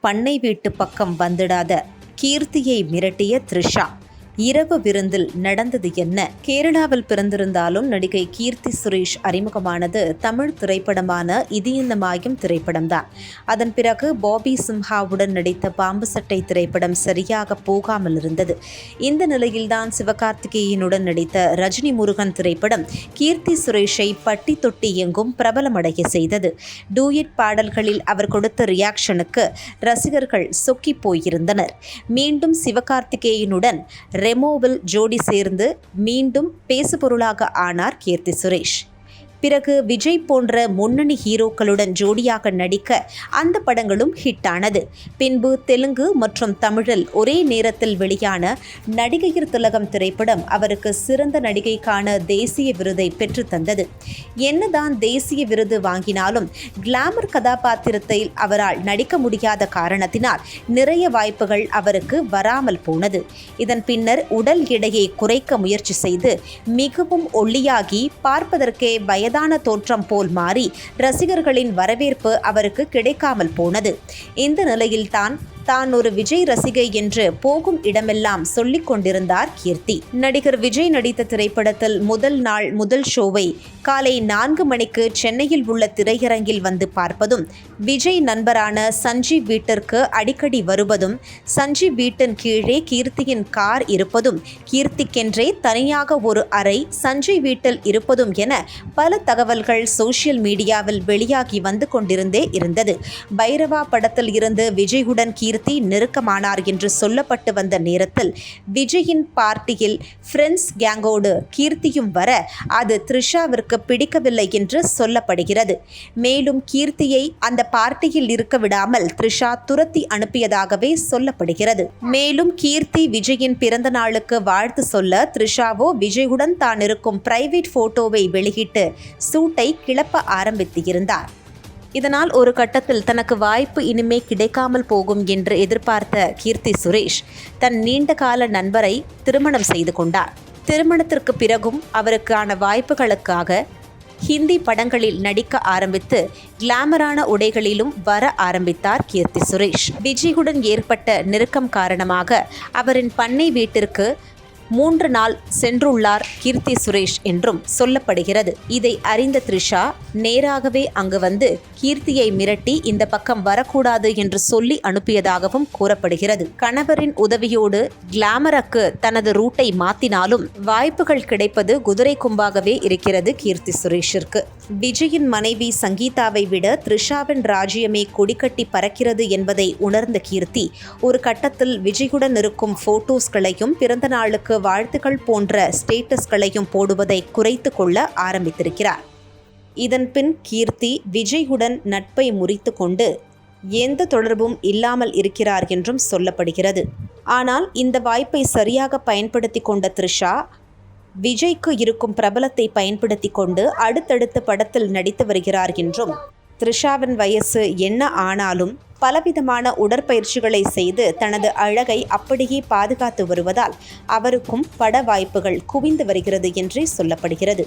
பண்ணை வீட்டு பக்கம் வந்துடாத. கீர்த்தியை மிரட்டிய த்ரிஷா. இரவு விருந்தில் நடந்தது என்ன? கேரளாவில் பிறந்திருந்தாலும் நடிகை கீர்த்தி சுரேஷ் அறிமுகமானது தமிழ் திரைப்படமான இது இந்த மாயம் திரைப்படம்தான் அதன் பிறகு பாபி சிம்ஹாவுடன் நடித்த பாம்பு சட்டை திரைப்படம் சரியாக போகாமல் இருந்தது. இந்த நிலையில்தான் சிவகார்த்திகேயனுடன் நடித்த ரஜினி முருகன் திரைப்படம் கீர்த்தி சுரேஷை பட்டி தொட்டி எங்கும் பிரபலமடைய செய்தது. டூயட் பாடல்களில் அவர் கொடுத்த ரியாக்ஷனுக்கு ரசிகர்கள் சொக்கி போயிருந்தனர். மீண்டும் சிவகார்த்திகேயனுடன் ரெமோவில் ஜோடி சேர்ந்து மீண்டும் பேசுபொருளாக ஆனார் கீர்த்தி சுரேஷ். பிறகு விஜய் போன்ற முன்னணி ஹீரோக்களுடன் ஜோடியாக நடிக்க அந்த படங்களும் ஹிட் ஆனது பின்பு தெலுங்கு மற்றும் தமிழில் ஒரே நேரத்தில் வெளியான நடிகையர் திலகம் திரைப்படம் அவருக்கு சிறந்த நடிகைக்கான தேசிய விருதை பெற்றுத்தந்தது என்னதான் தேசிய விருது வாங்கினாலும் கிளாமர் கதாபாத்திரத்தில் அவரால் நடிக்க முடியாத காரணத்தினால் நிறைய வாய்ப்புகள் அவருக்கு வராமல் போனது. இதன் பின்னர் உடல் எடையை குறைக்க முயற்சி செய்து மிகவும் ஒல்லியாகி பார்ப்பதற்கே வயதான தோற்றம் போல் மாறி ரசிகர்களின் வரவேற்பு அவருக்கு கிடைக்காமல் போனது. இந்த நிலையில்தான் தான் தான் ஒரு விஜய் ரசிகை என்று போகும் இடமெல்லாம் சொல்லிக் கொண்டிருந்தார் கீர்த்தி. நடிகர் விஜய் நடித்த திரைப்படத்தில் முதல் நாள் முதல் ஷோவை காலை நான்கு மணிக்கு சென்னையில் உள்ள திரையரங்கில் வந்து பார்ப்பதும் விஜய் நண்பரான சஞ்சீவ் வீட்டிற்கு அடிக்கடி வருவதும் சஞ்சீவ் வீட்டின் கீழே கீர்த்தியின் கார் இருப்பதும் கீர்த்திக்கென்றே தனியாக ஒரு அறை சஞ்சய் வீட்டில் இருப்பதும் என பல தகவல்கள் சோசியல் மீடியாவில் வெளியாகி வந்து கொண்டிருந்தே இருந்தது. பைரவா படத்தில் இருந்து விஜயுடன் கீர்த்தி நெருக்கமானார் என்று சொல்லப்பட்டு வந்த நேரத்தில் விஜயின் பார்ட்டியில் ஃப்ரெண்ட்ஸ் கேங்கோடு கீர்த்தியும் வர அது த்ரிஷாவிற்கு பிடிக்கவில்லை என்று சொல்லப்படுகிறது. மேலும் கீர்த்தியை அந்த பார்ட்டியில் இருக்க விடாமல் த்ரிஷா துரத்தி அனுப்பியதாகவே சொல்லப்படுகிறது. மேலும் கீர்த்தி விஜயின் பிறந்த நாளுக்கு வாழ்த்து சொல்ல த்ரிஷாவோ விஜயுடன் தான் இருக்கும் பிரைவேட் போட்டோவை வெளியிட்டு சூட்டை கிளப்ப ஆரம்பித்து இருந்தார் இதனால் ஒரு கட்டத்தில் தனக்கு வாய்ப்பு இனிமே கிடைக்காமல் போகும் என்று எதிர்பார்த்த கீர்த்தி சுரேஷ் தன் நீண்ட கால நண்பரை திருமணம் செய்து கொண்டார். திருமணத்திற்கு பிறகும் அவருக்கான வாய்ப்புகளுக்காக ஹிந்தி படங்களில் நடிக்க ஆரம்பித்து கிளாமரான உடைகளிலும் வர ஆரம்பித்தார் கீர்த்தி சுரேஷ். விஜயுடன் ஏற்பட்ட நெருக்கம் காரணமாக அவரின் பண்ணை வீட்டிற்கு மூன்று நாள் சென்றுள்ளார் கீர்த்தி சுரேஷ் என்றும் சொல்லப்படுகிறது. இதை அறிந்த த்ரிஷா நேராகவே அங்கு வந்து கீர்த்தியை மிரட்டி இந்த பக்கம் வரக்கூடாது என்று சொல்லி அனுப்பியதாகவும் கூறப்படுகிறது. கணவரின் உதவியோடு கிளாமருக்கு தனது ரூட்டை மாத்தினாலும் வாய்ப்புகள் கிடைப்பது குதிரை கும்பாகவே இருக்கிறது கீர்த்தி சுரேஷிற்கு. விஜயின் மனைவி சங்கீதாவை விட த்ரிஷாவின் ராஜ்யமே கொடிக்கட்டி பறக்கிறது என்பதை உணர்ந்த கீர்த்தி ஒரு கட்டத்தில் விஜயுடன் இருக்கும் போட்டோஸ்களையும் பிறந்த நாளுக்கு வாழ்த்துக்கள் போன்ற ஸ்டேட்டஸ்களையும் போடுவதை குறைத்து கொள்ள ஆரம்பித்திருக்கிறார். இதன்பின் கீர்த்தி விஜயுடன் நட்பை முறித்து கொண்டு எந்த தொடர்பும் இல்லாமல் இருக்கிறார் என்றும் சொல்லப்படுகிறது. ஆனால் இந்த வாய்ப்பை சரியாக பயன்படுத்தி கொண்ட த்ரிஷா விஜய்க்கு இருக்கும் பிரபலத்தை பயன்படுத்தி கொண்டு அடுத்தடுத்த படத்தில் நடித்து வருகிறார் என்றும் த்ரிஷாவின் வயசு என்ன ஆனாலும் பலவிதமான உடற்பயிற்சிகளை செய்து தனது அழகை அப்படியே பாதுகாத்து வருவதால் அவருக்கும் பட வாய்ப்புகள் குவிந்து வருகிறது என்றே சொல்லப்படுகிறது.